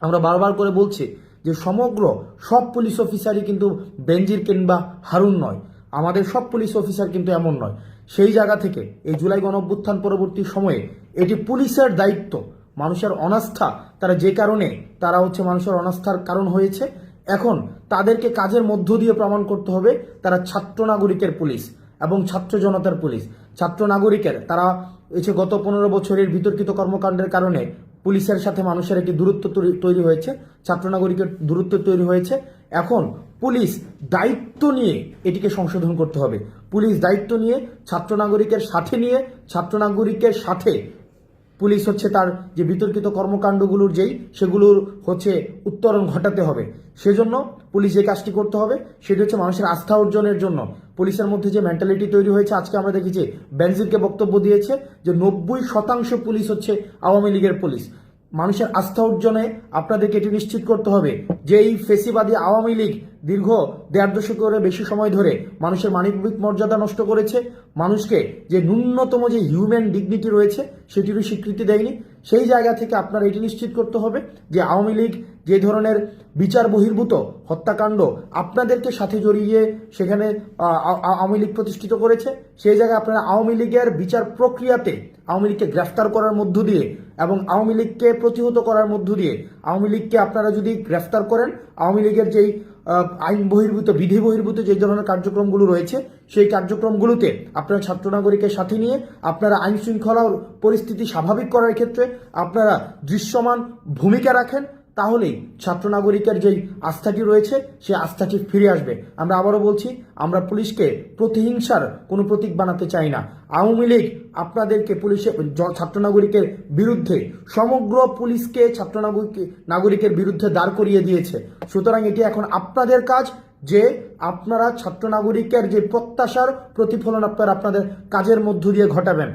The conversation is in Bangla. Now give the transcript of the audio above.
আমরা বারবার করে বলছি যে সমগ্র সব পুলিশ অফিসারই কিন্তু বেঞ্জির কিংবা হারুন নয়। আমাদের সব পুলিশ অফিসার কিন্তু এমন নয়। সেই জায়গা থেকে এই জুলাই গণঅভ্যুত্থান পরবর্তী সময়ে এটি পুলিশের দায়িত্ব। মানুষের অনাস্থা, তারা যে কারণে তারা হচ্ছে মানুষের অনাস্থার কারণ হয়েছে। এখন তাদেরকে কাজের মধ্য দিয়ে প্রমাণ করতে হবে, তারা ছাত্র নাগরিকের পুলিশ এবং ছাত্র জনতার পুলিশ। ছাত্র নাগরিকের, তারা এসে গত পনেরো বছরের বিতর্কিত কর্মকাণ্ডের কারণে পুলিশের সাথে মানুষের একটি দূরত্ব তৈরি- হয়েছে ছাত্র নাগরিকের দূরত্ব তৈরি হয়েছে। এখন পুলিশ দায়িত্ব নিয়ে এটিকে সংশোধন করতে হবে। পুলিশ দায়িত্ব নিয়ে ছাত্র নাগরিকের সাথে নিয়ে ছাত্র নাগরিকের সাথে পুলিশ হচ্ছে তার যে বিতর্কিত কর্মকাণ্ডগুলোর যেই, সেগুলোর হচ্ছে উত্তরণ ঘটাতে হবে। সেজন্য পুলিশ যে কাজটি করতে হবে, সেটি হচ্ছে মানুষের আস্থা অর্জনের জন্য। পুলিশের মধ্যে যে মেন্টালিটি তৈরি হয়েছে, আজকে আমরা দেখেছি, বেনজিরকে বক্তব্য দিয়েছে যে নব্বই শতাংশ পুলিশ হচ্ছে আওয়ামী লীগের পুলিশ। মানুষের আস্থা অর্জনে আপনাদেরকে এটি নিশ্চিত করতে হবে যে এই ফেসিবাদী আওয়ামী লীগ দীর্ঘ দেড় দশকের বেশি সময় ধরে মানুষের মানবিক মর্যাদা নষ্ট করেছে। মানুষকে যে ন্যূনতম যে হিউম্যান ডিগনিটি রয়েছে, সেটিরও স্বীকৃতি দেয়নি। সেই জায়গা থেকে আপনার এটি নিশ্চিত করতে হবে যে আওয়ামী লীগ যে ধরনের বিচার বহির্ভূত হত্যাকাণ্ড আপনাদেরকে সাথে জড়িয়ে সেখানে আওয়ামী লীগ প্রতিষ্ঠিত করেছে, সেই জায়গায় আপনারা আওয়ামী লীগের বিচার প্রক্রিয়াতে আওয়ামী লীগকে গ্রেফতার করার মধ্য দিয়ে এবং আওয়ামী লীগকে প্রতিহত করার মধ্য দিয়ে আওয়ামী লীগকে আপনারা যদি গ্রেফতার করেন, আওয়ামী লীগের যেই আইন বহির্ভূত, বিধি বহির্ভূত যে ধরনের কার্যক্রমগুলো রয়েছে, সেই কার্যক্রমগুলোতে আপনারা ছাত্র নাগরিকের সাথে নিয়ে আপনারা আইন শৃঙ্খলা পরিস্থিতি স্বাভাবিক করার ক্ষেত্রে আপনারা দৃশ্যমান ভূমিকা রাখেন তাহলেই ছাত্র নাগরিকের যেই আস্থাটি রয়েছে, সেই আস্থাটি ফিরে আসবে। আমরা আবারও বলছি, আমরা পুলিশকে প্রতিহিংসার কোনো প্রতীক বানাতে চাই না। আওয়ামী লীগ আপনাদেরকে পুলিশের ছাত্র নাগরিকের বিরুদ্ধে, সমগ্র পুলিশকে ছাত্র নাগরিক নাগরিকের বিরুদ্ধে দাঁড় করিয়ে দিয়েছে। সুতরাং এটি এখন আপনাদের কাজ যে আপনারা ছাত্র নাগরিকের যে প্রত্যাশার প্রতিফলন আপনারা, আপনাদের কাজের মধ্য দিয়ে ঘটাবেন।